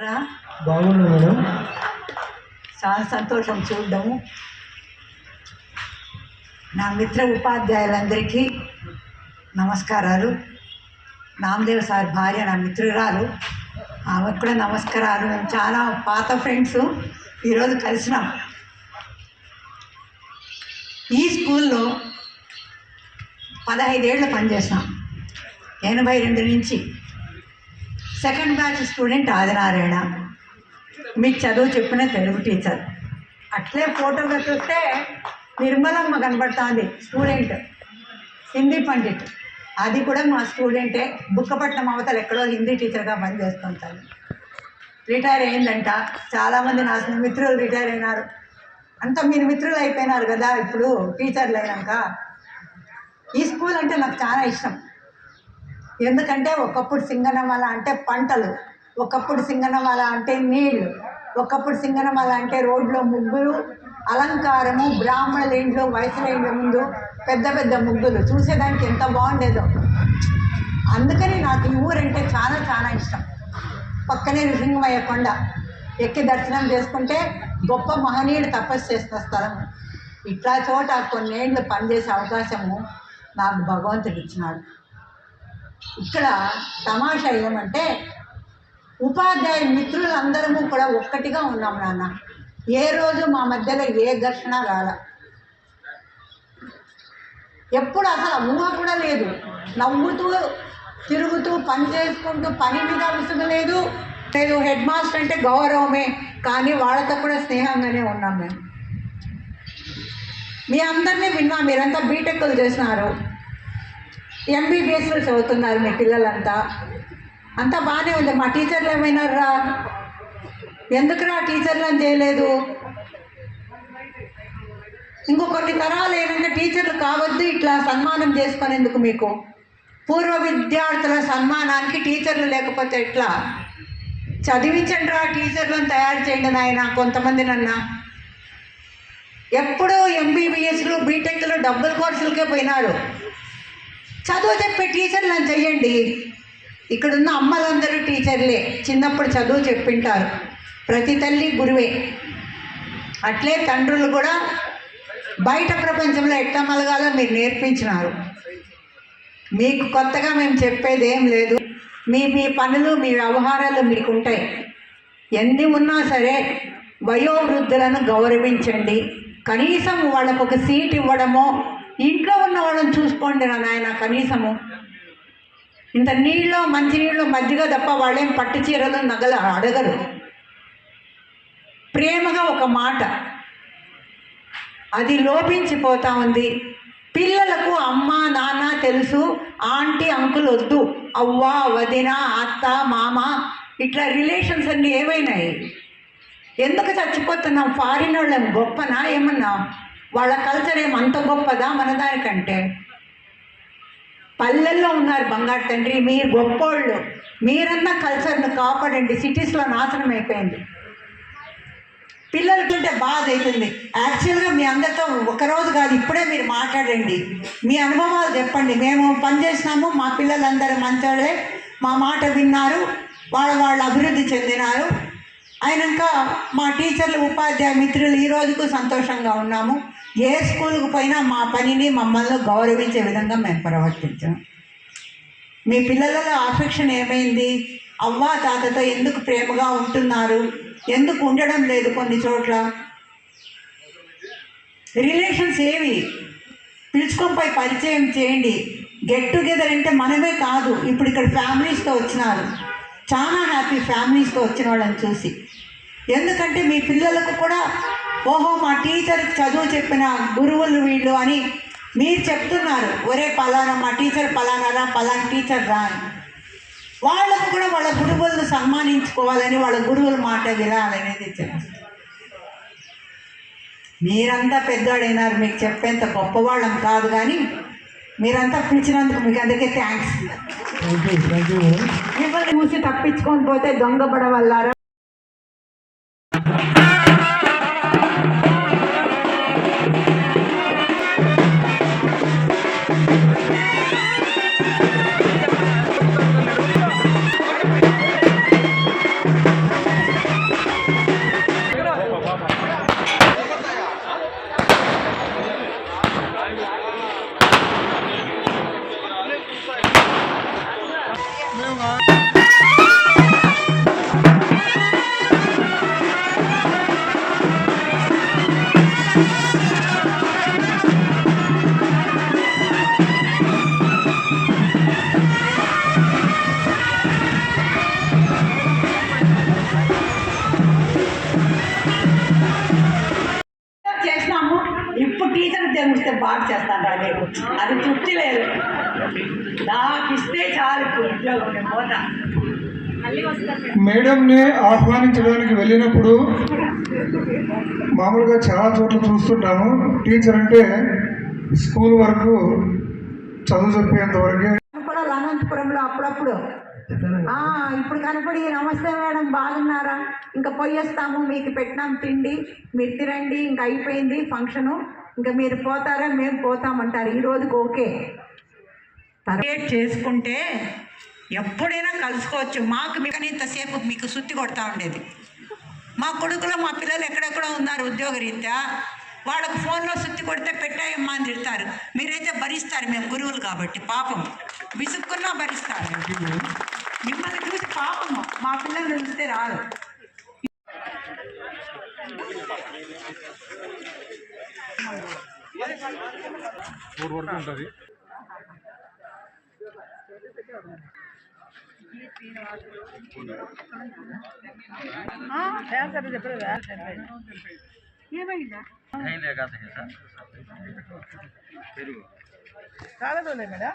రా. బాగున్నా మేడం. చాలా సంతోషం చూడడము. నా మిత్ర ఉపాధ్యాయులందరికీ నమస్కారాలు. నామదేవ్ సార్ భార్య నా మిత్రురాలు ఆమెకు కూడా నమస్కారాలు. మేము చాలా పాత ఫ్రెండ్స్. ఈరోజు కలిసినాం. ఈ స్కూల్లో పదహైదేళ్ళు పనిచేసినాం. ఎనభై రెండు నుంచి. Second batch student Adinarayana. మీకు చదువు చెప్పిన తెలుగు టీచర్. అట్లే ఫోటోగా చూస్తే నిర్మలమ్మ కనబడుతుంది స్టూడెంట్. హిందీ పండిట్. అది కూడా మా స్టూడెంటే. బుక్కపట్నం అవతల ఎక్కడో హిందీ టీచర్గా పనిచేస్తుంటాను రిటైర్ అయిందంట. చాలామంది నా మిత్రులు రిటైర్ అయినారు. అంతా మీరు మిత్రులు అయిపోయినారు కదా ఇప్పుడు టీచర్లు అయినాక. ఈ స్కూల్ అంటే నాకు చాలా ఇష్టం. ఎందుకంటే ఒకప్పుడు సింగనమల అంటే పంటలు ఒకప్పుడు సింగనమల అంటే నీళ్ళు ఒకప్పుడు సింగనమల అంటే రోడ్లో ముగ్గులు అలంకారము బ్రాహ్మణుల ఇంట్లో వయసుల ఇంట్లో ముందు పెద్ద పెద్ద ముగ్గులు. చూసేదానికి ఎంత బాగుండేదో. అందుకని నాకు ఈ ఊరంటే చాలా చాలా ఇష్టం. పక్కనే నృసింహమయ్య కొండ. ఎక్కి దర్శనం చేసుకుంటే గొప్ప మహనీయుడు తపస్సు చేసిన స్థలం. ఇట్లా చోట కొన్నేళ్ళు పనిచేసే అవకాశము నాకు భగవంతుడు ఇచ్చినాడు ఇక్కడ తమాషా ఏమంటే ఉపాధ్యాయ మిత్రులందరము కూడా ఒక్కటిగా ఉన్నాం నాన్న. ఏ రోజు మా మధ్యలో ఏ ఘర్షణ రాల. ఎప్పుడు అసలు ఊహ కూడా లేదు. నవ్వుతూ తిరుగుతూ పని చేసుకుంటూ పని మీద విసుగలేదు లేదు. హెడ్ మాస్టర్ అంటే గౌరవమే కానీ వాళ్ళతో కూడా స్నేహంగానే ఉన్నాం మేము. మీ అందరినీ విన్నా మీరంతా బీటెక్లు చేసినారు. ఎంబీబీఎస్లో చదువుతున్నారు మీ పిల్లలంతా. అంతా బాగానే ఉంది. మా టీచర్లు ఏమైనారా ఎందుకురా టీచర్లను చేయలేదు? ఇంకో కొన్ని తరాలు ఏంటంటే టీచర్లు కావద్దు ఇట్లా సన్మానం చేసుకునేందుకు మీకు. పూర్వ విద్యార్థుల సన్మానానికి టీచర్లు లేకపోతే ఎట్లా? చదివించండి రా టీచర్లను తయారు చేయండి నాయన కొంతమంది నన్న. ఎప్పుడూ ఎంబీబీఎస్లు బీటెక్లు డబ్బుల కోర్సులకే పోయినారు. చదువు చెప్పే టీచర్లను చెయ్యండి. ఇక్కడున్న అమ్మలందరూ టీచర్లే చిన్నప్పుడు చదువు చెప్పింటారు. ప్రతి తల్లి గురువే. అట్లే తండ్రులు కూడా బయట ప్రపంచంలో ఎట్లా మలగాలో మీరు నేర్పించినారు. మీకు కొత్తగా మేము చెప్పేది ఏం లేదు. మీ మీ పనులు మీ వ్యవహారాలు మీకు ఉంటాయి ఎన్ని ఉన్నా సరే వయోవృద్ధులను గౌరవించండి. కనీసం వాళ్ళకు ఒక సీట్ ఇవ్వడమో ఇంట్లో ఉన్న వాళ్ళని చూసుకోండి నా నాయన కనీసము. ఇంత నీళ్ళు మంచినీళ్ళు మధ్యగా తప్ప వాళ్ళేం పట్టు చీరలు నగలు అడగరు. ప్రేమగా ఒక మాట. అది లోపించిపోతా ఉంది. పిల్లలకు అమ్మ నాన్న తెలుసు ఆంటీ అంకుల్ వద్దు. అవ్వ వదిన అత్త మామ ఇట్లా రిలేషన్స్ అన్నీ ఏమైనాయి? ఎందుకు చచ్చిపోతున్నాం? ఫారిన్ వాళ్ళం గొప్పనా? ఏమన్నా? వాళ్ళ కల్చర్ ఏం అంత గొప్పదా మన దానికంటే? పల్లెల్లో ఉన్నారు బంగారు తండ్రి మీరు గొప్పోళ్ళు. మీరన్నా కల్చర్ను కాపాడండి సిటీస్లో నాశనం అయిపోయింది. పిల్లలకుంటే బాధ అవుతుంది. యాక్చువల్గా మీ అందరితో ఒకరోజు కాదు ఇప్పుడే మీరు మాట్లాడండి. మీ అనుభవాలు చెప్పండి. మేము పనిచేసినాము మా పిల్లలందరూ మంచోళ్ళే. మా మాట విన్నారు వాళ్ళ వాళ్ళు అభివృద్ధి చెందినారు. అయినాక మా టీచర్లు ఉపాధ్యాయ మిత్రులు ఈ రోజుకు సంతోషంగా ఉన్నాము. ఏ స్కూల్కి పోయినా మా పనిని మమ్మల్ని గౌరవించే విధంగా మేము ప్రవర్తించాం. మీ పిల్లలలో ఆఫెక్షన్ ఏమైంది? అవ్వ తాతతో ఎందుకు ప్రేమగా ఉంటున్నారు? ఎందుకు ఉండడం లేదు కొన్ని చోట్ల? రిలేషన్స్ ఏవి? పిలుచుకొని పోయి పరిచయం చేయండి. గెట్ టుగెదర్ అంటే మనమే కాదు ఇప్పుడు ఇక్కడ ఫ్యామిలీస్తో వచ్చినారు. చాలా హ్యాపీ ఫ్యామిలీస్తో వచ్చిన వాళ్ళని చూసి. ఎందుకంటే మీ పిల్లలకు కూడా ఓహో మా టీచర్కి చదువు చెప్పిన గురువులు వీళ్ళు అని మీరు చెప్తున్నారు. ఒరే పలానా మా టీచర్ పలానారా పలానా టీచర్ రా అని. వాళ్ళకు కూడా వాళ్ళ గురువులను సన్మానించుకోవాలని వాళ్ళ గురువుల మాట వినాలనేది చెప్తారు మీరంతా పెద్దవాడైనారు మీకు చెప్పేంత గొప్పవాళ్ళం కాదు కానీ మీరంతా పిలిచినందుకు మీకు అందరికీ థ్యాంక్స్ మిమ్మల్ని చూసి తప్పించుకొని పోతే దొంగ పడవల్లారా? పాట చేస్తాను నీకు. అది తృప్తి లేదు. నాకు ఇస్తే చాలు ఉద్యోగం నేను పోతా. మేడంని ఆహ్వానించడానికి వెళ్ళినప్పుడు మామూలుగా చాలా చోట్ల చూస్తుంటాము. టీచర్ అంటే స్కూల్ వరకు చదువు చెప్పేంత వరకే కూడా అనంతపురంలో అప్పుడప్పుడు. ఆ, ఇప్పుడు కనపడి నమస్తే మేడం బాగున్నారా? ఇంకా పోయేస్తాము మీకు పెట్టినాం తిండి. మీరు తిరండి ఇంకా అయిపోయింది ఫంక్షను. ఇంకా మీరు పోతారా? మేము పోతామంటారు ఈ రోజుకి ఓకే. క్రియేట్ చేసుకుంటే ఎప్పుడైనా కలుసుకోవచ్చు. మాకు మీకు ఇంతసేపు మీకు సుత్తి కొడతా ఉండేది. మా కొడుకులు మా పిల్లలు ఎక్కడెక్కడ ఉన్నారు ఉద్యోగరీత్యా. వాళ్ళకు ఫోన్లో సుత్తి కొడితే పెట్టాయమ్మా అని తిడతారు. మీరైతే భరిస్తారు. మేము గురువులు కాబట్టి పాపం. విసుక్కున్నా భరిస్తారు. మిమ్మల్ని చూసి పాపము. మా పిల్లల్ని చూస్తే రాదు. ఫోర్ వరకు ఉంటుంది. చాలా చూడలేదు మేడం.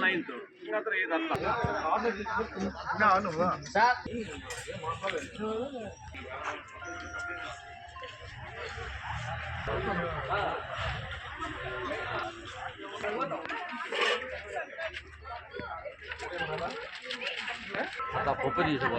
నైన్త్ ఇంకా ఏదన్నా పప్పు తీసుకో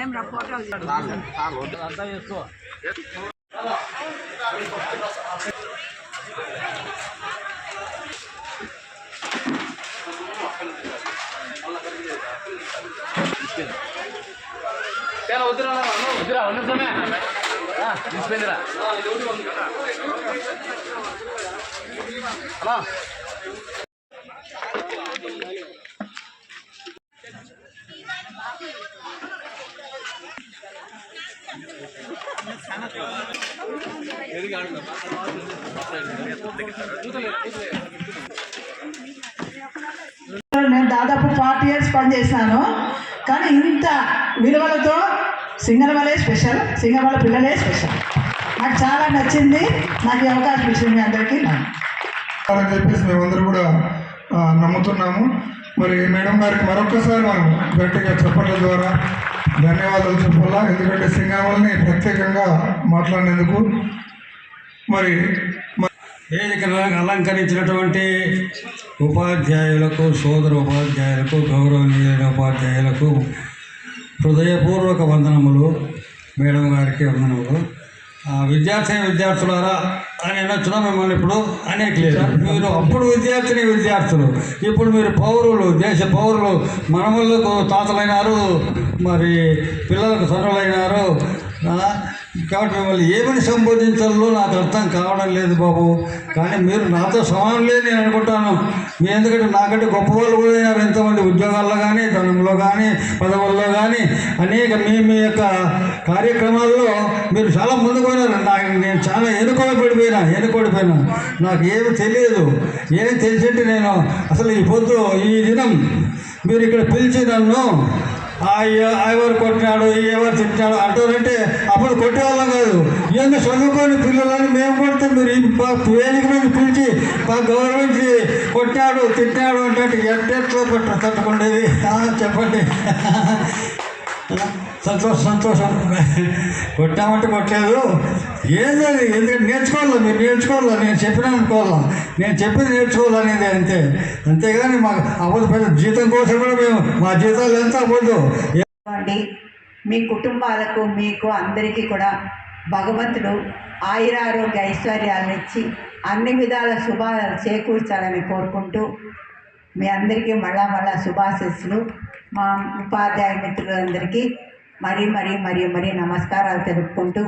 ఏం రా ఫోటో అంతా చేసుకో వద్దురా వద్దురా ఉన్న సమయం తీసుకుందిరా హలో నేను దాదాపు ఫార్టీ ఇయర్స్ పనిచేశాను కానీ ఇంత విలువలతో సింగనమలే స్పెషల్ సింగనమల పిల్లలే స్పెషల్. నాకు చాలా నచ్చింది. నాకు ఈ అవకాశం ఇచ్చింది మీ అందరికీ అని చెప్పేసి మేమందరూ కూడా నమ్ముతున్నాము. మరి మేడం గారికి మరొకసారి మనం గట్టిగా చెప్పట్ల ద్వారా ధన్యవాదాలు చెప్పాలా? ఎందుకంటే సింగామల్ని ప్రత్యేకంగా మాట్లాడినందుకు మరి వేదికను అలంకరించినటువంటి ఉపాధ్యాయులకు సోదర ఉపాధ్యాయులకు గౌరవనీయులైన ఉపాధ్యాయులకు హృదయపూర్వక వందనములు మేడం గారికి వందనములు. ఆ, విద్యార్థి విద్యార్థులారా అని అనొచ్చునా మిమ్మల్ని ఇప్పుడు? అనేక లేదు. మీరు అప్పుడు విద్యార్థిని విద్యార్థులు. ఇప్పుడు మీరు పౌరులు దేశ పౌరులు మనములకు తాతలైనారు మరి పిల్లలకు తండ్రులైనారు కాబట్టి మిమ్మల్ని ఏమని సంబోధించాలో నాకు అర్థం కావడం లేదు బాబు. కానీ మీరు నాతో సమానులే నేను అనుకుంటాను. మీ ఎందుకంటే నాకంటే గొప్ప వాళ్ళు కూడా ఉన్నారు ఎంతమంది ఉద్యోగాల్లో కానీ ధనంలో కానీ పదవుల్లో కానీ. అనేక మీ మీ యొక్క కార్యక్రమాల్లో మీరు చాలా ముందుకు పోయినారు నాకు నేను చాలా ఎన్నుకోబడిపోయినా ఎన్నుకోడిపోయినా నాకు ఏమి తెలియదు. ఏమి తెలిసింటే నేను అసలు ఈ పొద్దు ఈ దినం మీరు ఇక్కడ పిలిచి నన్ను ఎవరు కొట్టినాడు ఈ ఎవరు తిట్టినాడు అంటారంటే అప్పుడు కొట్టేవాళ్ళం కాదు. ఎందుకు చదువుకొని పిల్లలని మేము కొడితే మీరు వేదిక మీద పిలిచి మా గవర్నమెంట్ కొట్టాడు తిట్టాడు అంటే ఎట్టెట్లో కొట్ట తట్టుకుండేది. చెప్పండి. సంతోషం సంతోషం. కొట్టామంటే కొట్టలేదు. ఏంటది ఎందుకంటే నేర్చుకోవాలా? మీరు నేర్చుకోవాలా? నేను చెప్పిన అనుకోవాలా? నేను చెప్పింది నేర్చుకోవాలనేది అంతే. అంతేగాని మాకు అవ్వదు పెద్ద జీతం కోసం కూడా మేము మా జీతాలు ఎంత అవ్వదు అండి మీ కుటుంబాలకు మీకు అందరికీ కూడా భగవంతుడు ఆయురారోగ్య ఐశ్వర్యాలను ఇచ్చి అన్ని విధాల శుభాలు చేకూర్చాలని కోరుకుంటూ మీ అందరికీ మళ్ళా మళ్ళా శుభాశీస్సులు. మా ఉపాధ్యాయ మిత్రులందరికీ మరీ మరీ మరీ మరీ నమస్కారాలు తెలుపుకుంటూ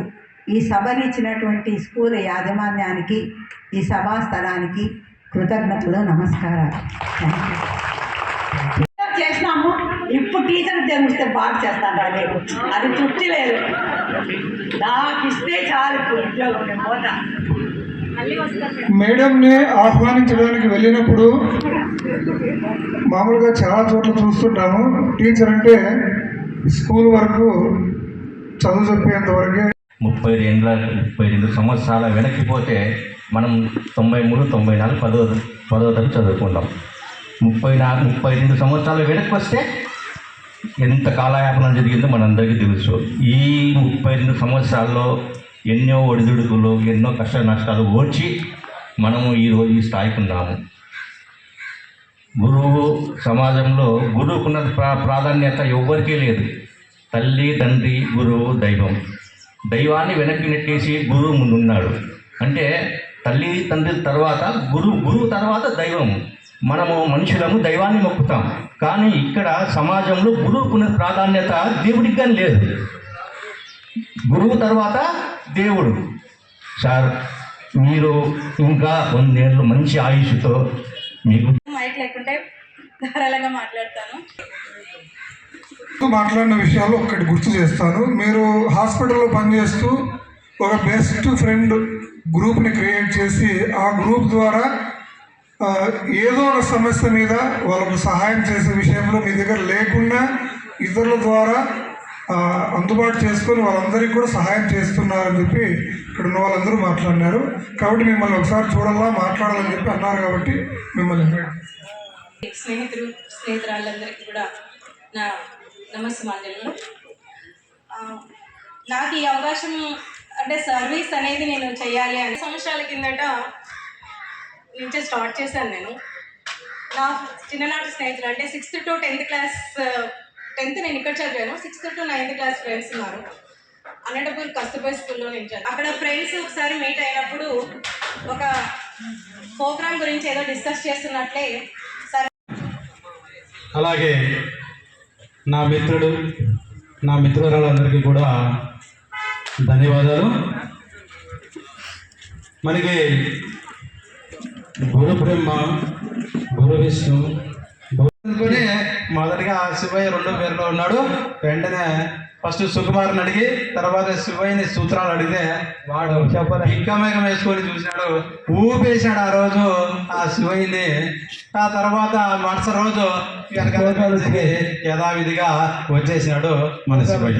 ఈ సభనిచ్చినటువంటి స్కూల్ యాజమాన్యానికి ఈ సభా స్థలానికి కృతజ్ఞతలు నమస్కారాలు. చేసినాము. ఇప్పుడు టీచర్ తెలిస్తే బాగా చేస్తాను లేదు అది తృప్తి లేదు. నాకు ఇస్తే చాలు ఉద్యోగం నేను పోతా. మేడంని ఆహ్వానించడానికి వెళ్ళినప్పుడు మామూలుగా చాలా చోట్ల చూస్తుంటాము. టీచర్ అంటే స్కూల్ వరకు చదువు చెప్పేంత వరకే ముప్పై రెండుల ముప్పై రెండు సంవత్సరాల వెనక్కిపోతే మనం తొంభై మూడు తొంభై నాలుగు పదో పదో తరగతి చదువుకుంటాం. ముప్పై నాలుగు ముప్పై రెండు సంవత్సరాలు వెనక్కి వస్తే ఎంత కాలయాపన జరిగిందో మనందరికీ తెలుసు. ఈ ముప్పై రెండు సంవత్సరాల్లో ఎన్నో ఒడిదుడుకులు ఎన్నో కష్ట నష్టాలు ఓడ్చి మనము ఈరోజు ఈ స్థాయికి ఉన్నాము. గురువు సమాజంలో గురువుకున్న ప్రా ప్రాధాన్యత ఎవ్వరికీ లేదు. తల్లి తండ్రి గురువు దైవం. దైవాన్ని వెనక్కి నెట్టేసి గురువు ముందున్నాడు. అంటే తల్లి తండ్రి తర్వాత గురువు గురువు తర్వాత దైవం. మనము మనుషులము దైవాన్ని మొక్కుతాం. కానీ ఇక్కడ సమాజంలో గురువుకున్న ప్రాధాన్యత దేవుడికి కానీ లేదు. గురువు తర్వాత దేవుడు. సార్ మీరు ఇంకా వందేళ్ళు మంచి ఆయుష్తో మీకు ధారాళంగా మాట్లాడతాను మాట్లాడిన విషయాలు ఒక్కటి గుర్తు చేస్తాను మీరు హాస్పిటల్లో పనిచేస్తూ ఒక బెస్ట్ ఫ్రెండ్ గ్రూప్ని క్రియేట్ చేసి ఆ గ్రూప్ ద్వారా ఏదో ఒక సమస్య మీద వాళ్ళకు సహాయం చేసే విషయంలో మీ దగ్గర లేకుండా ఇతరుల ద్వారా అందుబాటు చేసుకొని వాళ్ళందరికీ కూడా సహాయం చేస్తున్నారని చెప్పి ఇక్కడ ఉన్న వాళ్ళందరూ మాట్లాడినారు కాబట్టి మిమ్మల్ని ఒకసారి చూడాలా మాట్లాడాలని చెప్పి అన్నారు కాబట్టి మిమ్మల్ని. స్నేహితులు స్నేహితురాళ్ళందరికీ కూడా నా నమస్మాంజలు నాకు ఈ అవకాశం అంటే సర్వీస్ అనేది నేను చేయాలి అని సంవత్సరాల కిందట నుంచే స్టార్ట్ చేశాను నేను. నా చిన్ననాటి స్నేహితులు అంటే sixth to tenth class tenth నేను ఇక్కడ చదివాను sixth to ninth class friends ఉన్నారు. అనంతపూర్ కస్తూర్బా స్కూల్లో నేను అక్కడ ఫ్రెండ్స్ ఒకసారి మీట్ అయినప్పుడు ఒక ప్రోగ్రామ్ గురించి ఏదో డిస్కస్ చేస్తున్నట్లే అలాగే నా మిత్రుడు నా మిత్రురాలందరికీ కూడా ధన్యవాదాలు. మనకి గురు బ్రహ్మ గురు విష్ణు అనుకుని మొదటిగా శివయ్య రెండో పేరులో ఉన్నాడు. వెంటనే ఫస్ట్ సుకుమార్ని అడిగి తర్వాత శివయ్యని సూత్రాలు అడిగితే వాడు ఇంకమేకం వేసుకొని చూసినాడు ఊపేశాడు ఆ రోజు ఆ శివయ్యని. ఆ తర్వాత మరుస రోజు యథావిధిగా వచ్చేసినాడు మన శివయ్య.